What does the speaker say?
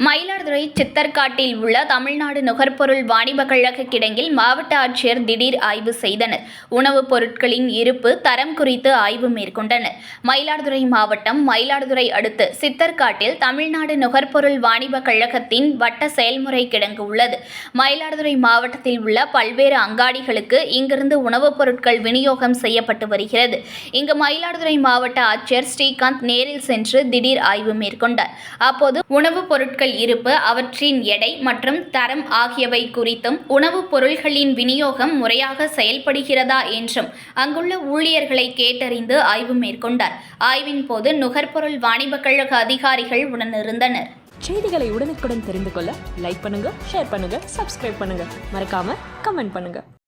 Miles. சித்தர்காட்டில் உள்ள தமிழ்நாடு நுகர்பொருள் வாணிப கழக கிடங்கில் மாவட்ட ஆட்சியர் திடீர் ஆய்வு செய்தனர். உணவுப் பொருட்களின் இருப்பு தரம் குறித்து ஆய்வு மேற்கொண்டனர். மயிலாடுதுறை மாவட்டம் மயிலாடுதுறை அடுத்து சித்தர்காட்டில் தமிழ்நாடு நுகர்பொருள் வாணிப கழகத்தின் வட்ட செயல்முறை கிடங்கு உள்ளது. மயிலாடுதுறை மாவட்டத்தில் உள்ள பல்வேறு அங்காடிகளுக்கு இங்கிருந்து உணவுப் பொருட்கள் விநியோகம் செய்யப்பட்டு வருகிறது. இங்கு மயிலாடுதுறை மாவட்ட ஆட்சியர் ஸ்ரீகாந்த் நேரில் சென்று திடீர் ஆய்வு மேற்கொண்டார். அப்போது உணவுப் பொருட்கள் இருப்பு அவற்றின் எடை மற்றும் தரம் ஆகியவை குறித்தும் உணவுப் பொருள்களின் விநியோகம் முறையாக செயல்படுகிறதா என்றும் அங்குள்ள ஊழியர்களை கேட்டறிந்து ஆய்வு மேற்கொண்டார். ஆய்வின் போது நுகர்பொருள் வாணிபக் கழக அதிகாரிகள் உடனிருந்தனர். செய்திகளை உடனுக்குடன் தெரிந்து கொள்ள லைக் பண்ணுங்க ஷேர் பண்ணுங்க சப்ஸ்கிரைப் பண்ணுங்க. மறக்காம கமெண்ட் பண்ணுங்க.